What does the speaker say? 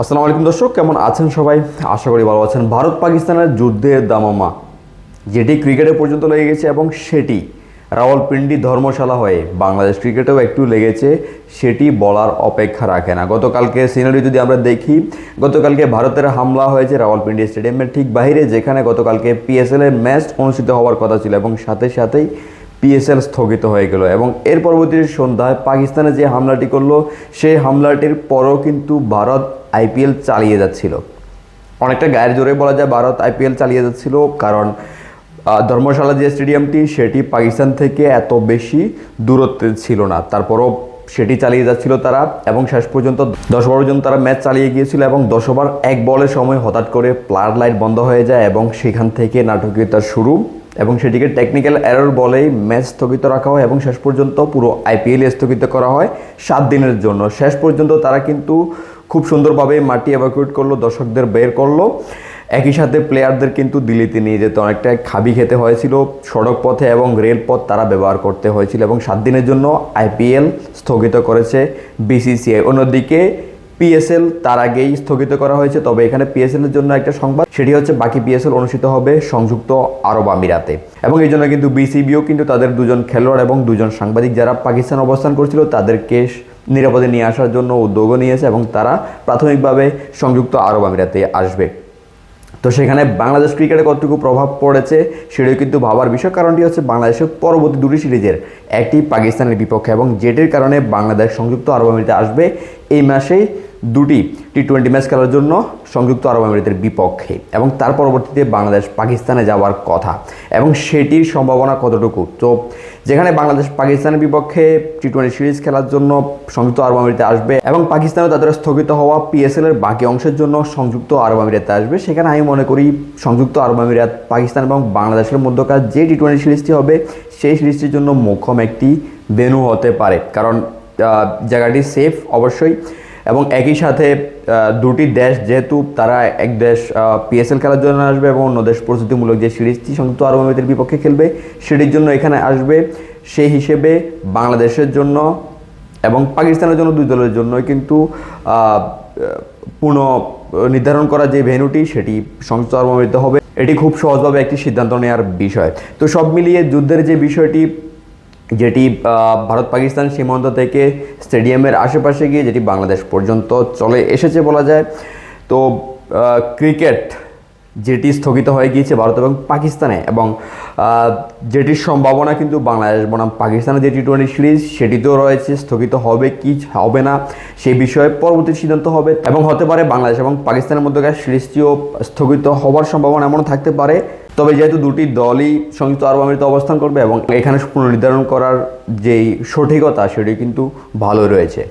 আসসালামু আলাইকুম দর্শক, কেমন আছেন সবাই? আশা করি ভালো আছেন। ভারত পাকিস্তানের যুদ্ধের দামামা, যেটি ক্রিকেটে পর্যন্ত লেগে গেছে এবং সেটি রাওয়ালপিন্ডি ধর্মশালা হয়ে বাংলাদেশ ক্রিকেটেও একটু লেগেছে, সেটি বলার অপেক্ষা রাখে না। গতকালকে সিনারি যদি আমরা দেখি, গতকালকে ভারতের হামলা হয়েছে রাওয়ালপিন্ডি স্টেডিয়ামের ঠিক বাইরে যেখানে গতকালকে পিএসএল এর ম্যাচ অনুষ্ঠিত হওয়ার কথা ছিল এবং সাথে সাথেই পিএসএল স্থগিত হয়ে গেল এবং এর পরবর্তী সন্ধ্যায় পাকিস্তানে যে হামলাটি করল, সেই হামলাটির পরও কিন্তু ভারত আইপিএল চালিয়ে যাচ্ছিল। অনেকটা গায়ের জোরে বলা যায় ভারত আইপিএল চালিয়ে যাচ্ছিল, কারণ ধর্মশালা যে স্টেডিয়ামটি, সেটি পাকিস্তান থেকে এত বেশি দূরত্বে ছিল না। তারপরও সেটি চালিয়ে যাচ্ছিল তারা এবং শেষ পর্যন্ত দশ বারো জন তারা ম্যাচ চালিয়ে গিয়েছিল এবং দশ ওভার এক বলের সময় হঠাৎ করে প্লার লাইট বন্ধ হয়ে যায় এবং সেখান থেকে নাটকীয়তা শুরু। এবং সেটিকে টেকনিক্যাল এরর বলেই ম্যাচ স্থগিত রাখা হয় এবং শেষ পর্যন্ত পুরো আইপিএল স্থগিত করা হয় সাত দিনের জন্য। শেষ পর্যন্ত তারা কিন্তু খুব সুন্দরভাবে মাটি এভাকুয়েট করল, দর্শকদের বের করল। একই সাথে প্লেয়ারদের কিন্তু দিল্লিতে নিয়ে যেতে অনেকটা খাবি খেতে হয়েছিল। সড়ক পথে এবং রেলপথ তারা ব্যবহার করতে হয়েছিল এবং সাত দিনের জন্য আইপিএল স্থগিত করেছে বিসিসিআই অন্যদিকে পিএসএল তার আগেই স্থগিত করা হয়েছে। তবে এখানে পিএসএল এর জন্য একটা সংবাদ, সেটি হচ্ছে বাকি পিএসএল অনুষ্ঠিত হবে সংযুক্ত আরব আমিরাতে। এবং এই জন্য কিন্তু বিসিবিও কিন্তু তাদের দুজন খেলোয়াড় এবং দুজন সাংবাদিক যারা পাকিস্তান অবস্থান করছিল, তাদেরকে নিরাপদে নিয়ে আসার জন্য উদ্যোগও নিয়েছে এবং তারা প্রাথমিকভাবে সংযুক্ত আরব আমিরাতে আসবে। তো সেখানে বাংলাদেশ ক্রিকেটে কতটুকু প্রভাব পড়েছে সেটাও কিন্তু ভাবার বিষয়। কারণটি হচ্ছে বাংলাদেশের পরবর্তী দুটি সিরিজের একটি পাকিস্তানের বিপক্ষে এবং যেটির কারণে বাংলাদেশ সংযুক্ত আরব আমিরাতে আসবে এই মাসেই। দুটি টি টোয়েন্টি ম্যাচ খেলার জন্য সংযুক্ত আরব আমিরাতের বিপক্ষে এবং তার পরবর্তীতে বাংলাদেশ পাকিস্তানে যাওয়ার কথা এবং সেটির সম্ভাবনা কতটুকু? তো যেখানে বাংলাদেশ পাকিস্তানের বিপক্ষে টি টোয়েন্টি সিরিজ খেলার জন্য সংযুক্ত আরব আমিরাতে আসবে এবং পাকিস্তানও তাদের স্থগিত হওয়া পিএসএল এর বাকি অংশের জন্য সংযুক্ত আরব আমিরাতে আসবে, সেখানে আমি মনে করি সংযুক্ত আরব আমিরাত পাকিস্তান এবং বাংলাদেশের মধ্যকার যে টি টোয়েন্টি সিরিজটি হবে, সেই সিরিজটির জন্য মোক্ষম একটি ভেনু হতে পারে। কারণ জায়গাটি সেফ অবশ্যই। এবং একই সাথে দুটি দেশ যেহেতু তারা এক দেশ পিএসএল খেলার জন্য আসবে এবং অন্য দেশ প্রস্তুতিমূলক যে সিরিজটি সংযুক্ত আরব আমিরাতের বিপক্ষে খেলবে, সেটির জন্য এখানে আসবে। সেই হিসেবে বাংলাদেশের জন্য এবং পাকিস্তানের জন্য দুই দলের জন্য কিন্তু পুনঃ নির্ধারণ করা যে ভেন্যুটি, সেটি সংযুক্ত আরব আমিরাতে হবে। এটি খুব সহজভাবে একটি সিদ্ধান্ত নেওয়ার বিষয়। তো সব মিলিয়ে যুদ্ধের যে বিষয়টি যেটি ভারত পাকিস্তান সীমান্ত থেকে স্টেডিয়ামের আশেপাশে গিয়ে যেটি বাংলাদেশ পর্যন্ত চলে এসেছে বলা যায়। তো ক্রিকেট যেটি স্থগিত হয়ে গিয়েছে ভারত এবং পাকিস্তানে এবং যেটির সম্ভাবনা কিন্তু বাংলাদেশ বনাম পাকিস্তানের যে টি টোয়েন্টি সিরিজ সেটিতেও রয়েছে, স্থগিত হবে কি হবে না সেই বিষয়ে পরবর্তী সিদ্ধান্ত হবে এবং হতে পারে বাংলাদেশ এবং পাকিস্তানের মধ্যকার সিরিজটিও স্থগিত হওয়ার সম্ভাবনা এমনও থাকতে পারে। তবে যেহেতু দুটি দলই সংযুক্ত আরব আমিরাতে অবস্থান করবে এবং এখানে পুনর্নির্ধারণ করার যেই সঠিকতা, সেটি কিন্তু ভালো রয়েছে।